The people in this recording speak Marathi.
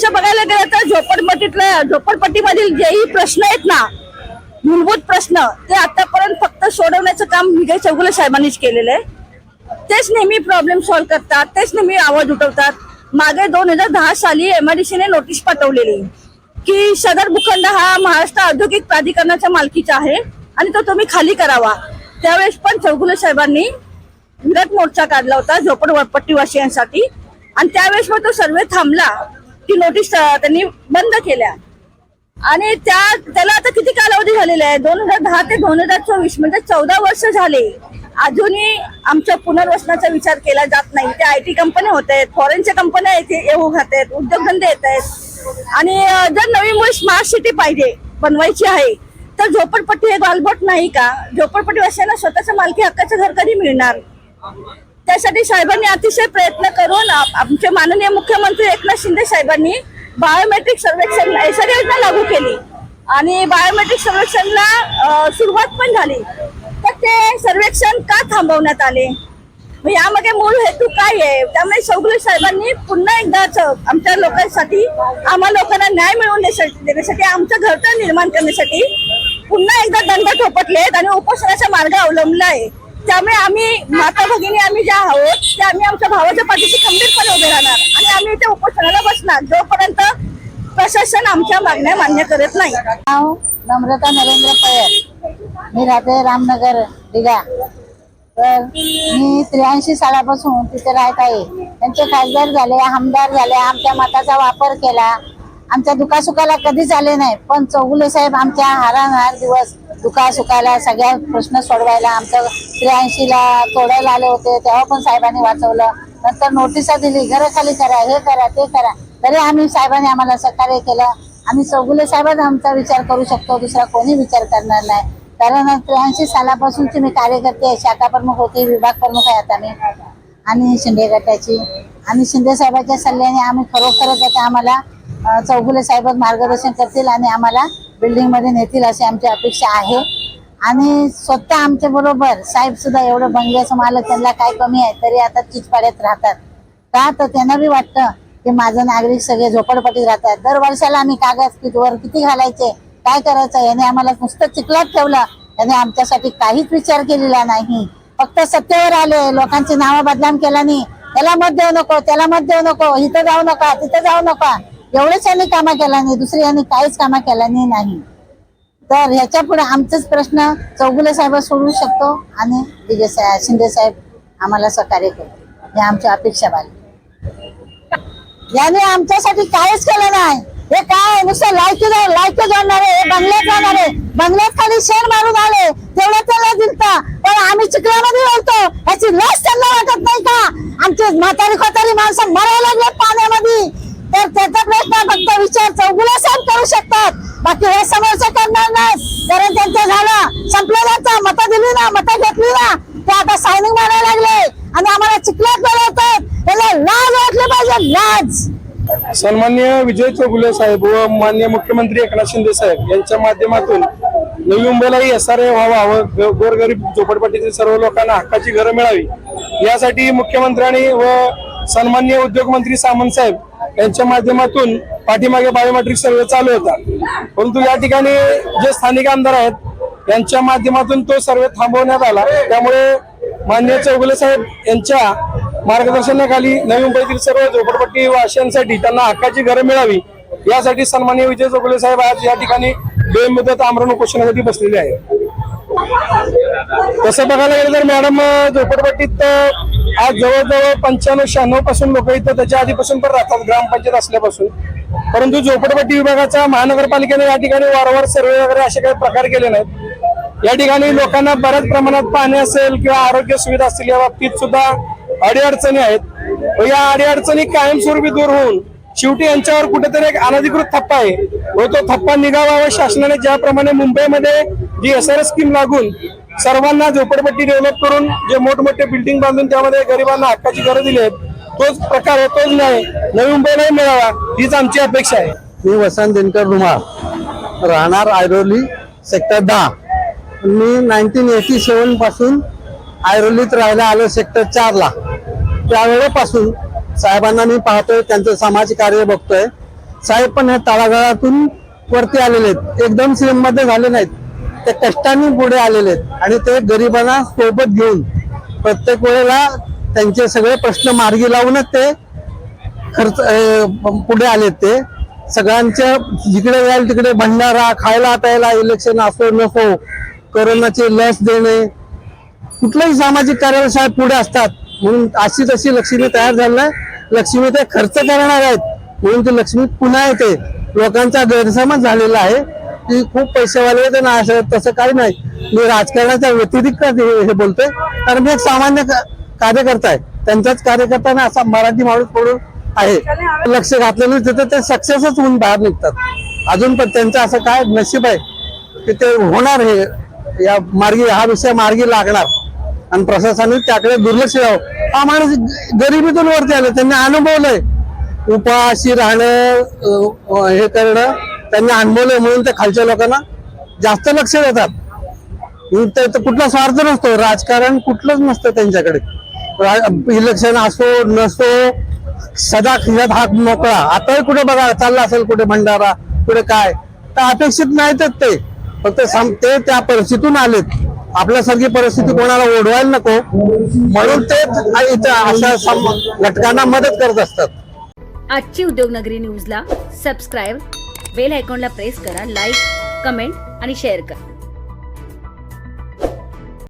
तसं बघायला गेलं तर झोपडपट्टीतल्या झोपडपट्टीमधील जेही प्रश्न आहेत ना मूलभूत प्रश्न ते आतापर्यंत फक्त सोडवण्याचं काम विजय चौगुले साहेबांनीच केलेलं आहे. तेच नेहमी प्रॉब्लेम सॉल्व्ह करतात तेच नेहमी आवाज उठवतात. मागे दोन हजार दहा साली एमआयडीसीने नोटीस पाठवलेली की सदर भूखंड हा महाराष्ट्र औद्योगिक प्राधिकरणाच्या मालकीचा आहे आणि तो तुम्ही खाली करावा. त्यावेळेस पण चौगुले साहेबांनी विराट मोर्चा काढला होता झोपडपट्टीवासियांसाठी. आणि त्यावेळेस मग तो सर्वे थांबला. की नोटीस त्यांनी बंद केल्या. आणि त्या त्याला आता किती कालावधी झालेला आहे? दोन हजार दहा ते दोन हजार चोवीस म्हणजे चौदा वर्ष झाले. अजूनही आमच्या पुनर्वसनाचा विचार केला जात नाही. ते आय टी कंपन्या होत आहेत फॉरेनच्या कंपन्या येथे येऊ घात आहेत उद्योगधंदे येत आहेत. आणि जर नवी मुळे स्मार्ट सिटी पाहिजे बनवायची आहे तर झोपडपट्टी हे बालबोट नाही का? झोपडपट्टी झोपडपट्टीवासियांना स्वतःच्या मालकी हक्काचं घर कधी मिळणार? त्यासाठी साहेबांनी अतिशय प्रयत्न करून आमचे माननीय मुख्यमंत्री एकनाथ शिंदे साहेबांनी बायोमेट्रिक सर्वेक्षण एसआर योजना लागू केली. आणि बायोमेट्रिक सर्वेक्षणला सुरुवात पण झाली. तर ते सर्वेक्षण का थांबवण्यात आले? मग मूळ हेतू काय आहे? त्यामुळे चौगुले साहेबांनी पुन्हा एकदा आमच्या लोकांसाठी आम्हा लोकांना न्याय मिळवून देण्यासाठी देण्यासाठी आमचं घरटं निर्माण करण्यासाठी पुन्हा एकदा दंड ठोपटलेत आणि उपोषणाचा मार्ग अवलंबला आहे. त्यामुळे आम्ही माता भगिनी आम्ही ज्या आहोत त्या आम्ही आमच्या भावाच्या पाठीशी खंबीरपणे उभे राहणार. आणि आम्ही इथे उपोषणाला बसणार जोपर्यंत प्रशासन आमच्या मागण्या मान्य करत नाही. नाव नम्रता नरेंद्र पयर मी राहते रामनगर दिघा. तर मी त्र्याऐंशी सालापासून तिथे राहत आहे. त्यांचे खासदार झाले आमदार झाले आमच्या मताचा वापर केला. आमच्या दुखासुखाला कधीच आले नाही पण चौगुले साहेब आमच्या हारानहार दिवस दुखासुखाला सगळ्या प्रश्न सोडवायला आमचं त्र्याऐंशीला तोडायला आले होते तेव्हा पण साहेबांनी वाचवलं. नंतर नोटिसा दिली घरं खाली करा हे करा ते करा. तरी आम्ही साहेबांनी आम्हाला सहकार्य केलं. आम्ही चौगुले साहेबांच आमचा विचार करू शकतो दुसरा कोणी विचार करणार नाही. कारण त्र्याऐंशी सालापासूनची मी कार्यकर्ते आहे शाखा प्रमुख होते विभाग प्रमुख आहे आता मी. आणि शिंदे गटाची. आणि शिंदे साहेबाच्या सल्ल्याने आम्ही खरोखरच आता आम्हाला चौगुले साहेबच मार्गदर्शन करतील आणि आम्हाला बिल्डिंगमध्ये नेतील अशी आमची अपेक्षा आहे. आणि स्वतः आमच्या बरोबर साहेब सुद्धा एवढं बंगल्याचं मालक त्यांना काय कमी आहे तरी आता चिचपाड्यात राहतात. का? तर त्यांना बी वाटतं की माझं नागरिक सगळे झोपडपट्टीत राहतात. दर वर्षाला आम्ही कागद किती वर किती घालायचे? काय करायचं? याने आम्हाला नुसतं चिखलात ठेवलं. याने आमच्यासाठी काहीच विचार केलेला नाही. फक्त सत्तेवर आले. लोकांची नावं बदनाम केल्याने त्याला मत देऊ नको त्याला मत देऊ नको. इथं जाऊ नका तिथं जाऊ नका. एवढेच यांनी कामा केला नाही दुसरी यांनी काहीच कामा केला नाही तर ह्याच्या पुढे आमचेच प्रश्न चौगुले साहेब सोडवू शकतो आणि विजय साहेब शिंदे साहेब आम्हाला सहकार्य करतो हे आमची अपेक्षा बाळगली याने आमच्यासाठी काहीच केलं नाही. हे काय नुसतं लायकी लायकी जोडणारे हे बंगल्यात जाणारे बंगल्यात खाली शेण मारून आले तेवढं त्याला दिलता पण आम्ही चिखलामध्ये राहतो याची लस त्यांना वाटत नाही का आमचे म्हातारी खोतारी माणसं मरायला लागले पाण्यामध्ये तर त्याचा प्रश्न फक्त विचार चौगुला साहेब करू शकतात बाकी हे समोरचं करणार नाही कारण त्यांचं झालं संपलं त्यांचं मतं दिली ना मतं घेतली ना ते आता सायनिंग मारायला लागले आणि आम्हाला चिखलात बोलवतात. त्याला लाज वाटली पाहिजे लाज. सन्मान्य विजय चौगुले साहेब व मान्य मुख्यमंत्री एकनाथ शिंदे साहेब यांच्या माध्यमातून नवी मुंबईलाही एस आर ए व्हावा व गोरगरीब झोपडपट्टीतील सर्व लोकांना हक्काची घरं मिळावी. यासाठी मुख्यमंत्र्यांनी व सन्मान्य उद्योगमंत्री सामंत साहेब यांच्या माध्यमातून पाठीमागे बायोमेट्रिक सर्वे चालू होता. परंतु या ठिकाणी जे स्थानिक आमदार आहेत यांच्या माध्यमातून तो सर्वे थांबवण्यात आला. त्यामुळे मान्य चौगुले साहेब यांच्या मार्गदर्शनाखाली नवी मुंबईतील सर्व झोपडपट्टी वासियांसाठी त्यांना हक्काची घरं मिळावी यासाठी सन्मान्य विजय चौगुले साहेब आज या ठिकाणी बेमुदत आमरण उपोषणासाठी बसलेले आहे तसं बघायला गेलं तर मॅडम झोपडपट्टीत आज जवळजवळ पंच्याण्णव शहाण्णवपासून लोक इथं त्याच्या आधीपासून पण राहतात ग्रामपंचायत असल्यापासून. परंतु झोपडपट्टी विभागाचा महानगरपालिकेने या ठिकाणी वारंवार सर्वे वगैरे असे काही प्रकार केले नाहीत. या ठिकाणी लोकांना बऱ्याच प्रमाणात पाणी असेल किंवा आरोग्य सुविधा असतील या बाबतीत सुद्धा अडीअडचणी आहेत. व या अडीअडचणी कायमस्वरूपी दूर होऊन शेवटी यांच्यावर कुठेतरी एक अनधिकृत थप्पा आहे. व तो थप्पा निघावा व शासनाने ज्याप्रमाणे मुंबईमध्ये जी एस आर स्कीम लागून सर्वांना झोपडपट्टी डेव्हलप करून जे मोठमोठे बिल्डिंग बांधून त्यामध्ये गरिबांना हक्काची घरं दिली आहेत तोच प्रकार आहे तोच नाही नवी मुंबईलाही मिळावा हीच आमची अपेक्षा आहे. मी वसंत दिनकर रुमाळ राहणार आयरोली सेक्टर दहा. मी नाईन्टीन एटी सेवनपासून आयरोलीत राहायला आलो सेक्टर चारला. त्यावेळेपासून साहेबांना मी पाहतोय त्यांचं समाज कार्य बघतोय. साहेब पण ह्या तळागाळातून वरती आलेले आहेत. एकदम सीएम झाले नाहीत. ते कष्टाने पुढे आलेले आहेत. आणि ते गरिबांना सोबत घेऊन प्रत्येक वेळेला त्यांचे सगळे प्रश्न मार्गी लावूनच ते खर्च पुढे आलेत ते. सगळ्यांच्या जिकडे जाईल तिकडे भंडारा खायला प्यायला इलेक्शन असो नसो कोरोनाची लस देणे. कुठल्याही सामाजिक कार्याला साहेब पुढे असतात. म्हणून अशी तशी लक्ष्मी तयार झालं लक्ष्मी ते खर्च करणार आहेत. म्हणून ती लक्ष्मी पुन्हा येते. लोकांचा गैरसमज झालेला आहे. की खूप पैसेवाले येते ना असं तसं काही नाही. मी राजकारणाच्या व्यतिरिक्त हे बोलतोय. कारण मी एक सामान्य कार्यकर्ता आहे. त्यांचाच कार्यकर्ता ना असा मराठी माणूस पडून आहे. लक्ष घातलेलं तिथं ते सक्सेसच होऊन बाहेर निघतात. अजून पण त्यांचं असं काय नशीब आहे की ते होणार हे या मार्गी हा विषय मार्गी लागणार. आणि प्रशासनाने त्याकडे दुर्लक्ष द्यावं हा माणूस गरिबीतून वरती आले. त्यांनी अनुभवलंय. उपाशी राहणं हे करणं त्यांनी अनुभवलंय म्हणून ते खालच्या लोकांना जास्त लक्ष देतात. ते कुठला स्वार्थ नसतो. राजकारण कुठलंच नसतं त्यांच्याकडे. इलेक्शन असो नसो सदा खिशात हात मोकळा. आताही कुठे बघा चालला असेल कुठे भंडारा कुठे काय. तर अपेक्षित नाहीतच ते. फक्त सम- ते त्या परिस्थितीतून आलेत. आपल्यासारखी परिस्थिती कोणाला ओढवायला नको. म्हणून ते अशा घटकांना मदत करत असतात. आजची उद्योगनगरी न्यूजला सबस्क्राईब बेल आयकॉनला प्रेस करा लाईक कमेंट आणि शेअर करा.